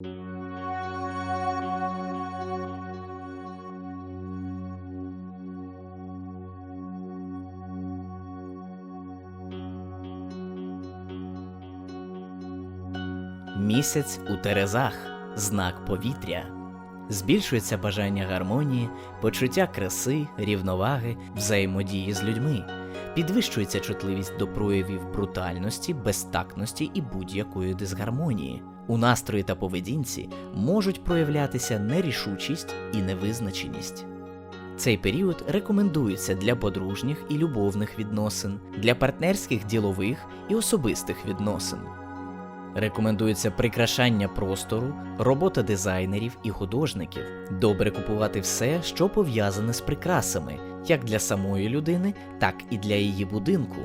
Місяць у Терезах знак повітря. Збільшується бажання гармонії, почуття краси, рівноваги, взаємодії з людьми. Підвищується чутливість до проявів брутальності, безтактності і будь-якої дисгармонії. У настрої та поведінці можуть проявлятися нерішучість і невизначеність. Цей період рекомендується для подружніх і любовних відносин, для партнерських ділових і особистих відносин. Рекомендується прикрашання простору, робота дизайнерів і художників. Добре купувати все, що пов'язане з прикрасами, як для самої людини, так і для її будинку.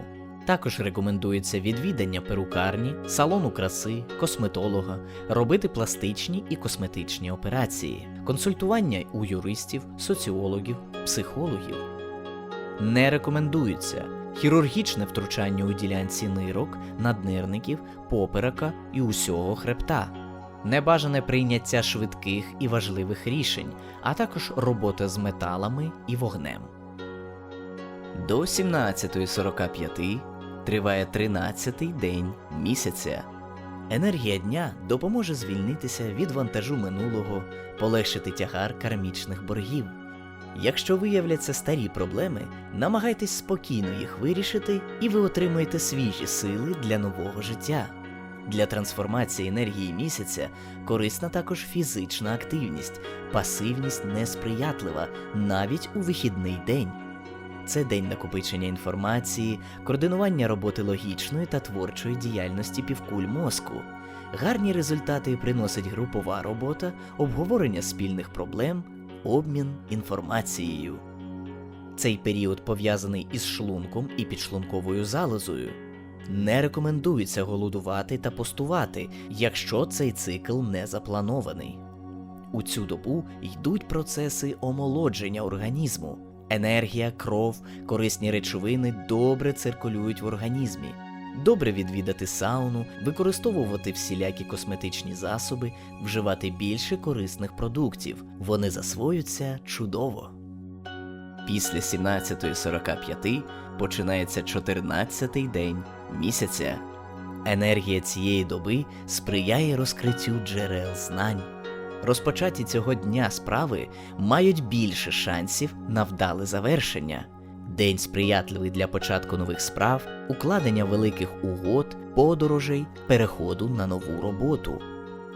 Також рекомендується відвідання перукарні, салону краси, косметолога, робити пластичні і косметичні операції, консультування у юристів, соціологів, психологів. Не рекомендується хірургічне втручання у ділянці нирок, наднирників, поперека і усього хребта, небажане прийняття швидких і важливих рішень, а також робота з металами і вогнем. До 17.45 триває 13-й день місяця. Енергія дня допоможе звільнитися від вантажу минулого, полегшити тягар кармічних боргів. Якщо виявляться старі проблеми, намагайтесь спокійно їх вирішити, і ви отримаєте свіжі сили для нового життя. Для трансформації енергії місяця корисна також фізична активність, пасивність несприятлива навіть у вихідний день. Це день накопичення інформації, координування роботи логічної та творчої діяльності півкуль мозку. Гарні результати приносить групова робота, обговорення спільних проблем, обмін інформацією. Цей період пов'язаний із шлунком і підшлунковою залозою. Не рекомендується голодувати та постувати, якщо цей цикл не запланований. У цю добу йдуть процеси омолодження організму. Енергія, кров, корисні речовини добре циркулюють в організмі. Добре відвідати сауну, використовувати всілякі косметичні засоби, вживати більше корисних продуктів. Вони засвоюються чудово. Після 17.45 починається 14-й день місяця. Енергія цієї доби сприяє розкриттю джерел знань. Розпочаті цього дня справи мають більше шансів на вдале завершення. День сприятливий для початку нових справ, укладення великих угод, подорожей, переходу на нову роботу.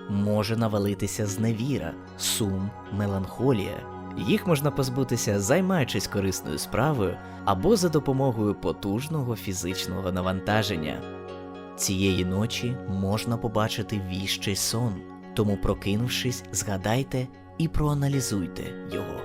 Може навалитися зневіра, сум, меланхолія. Їх можна позбутися, займаючись корисною справою або за допомогою потужного фізичного навантаження. Цієї ночі можна побачити віщий сон, тому, прокинувшись, згадайте і проаналізуйте його.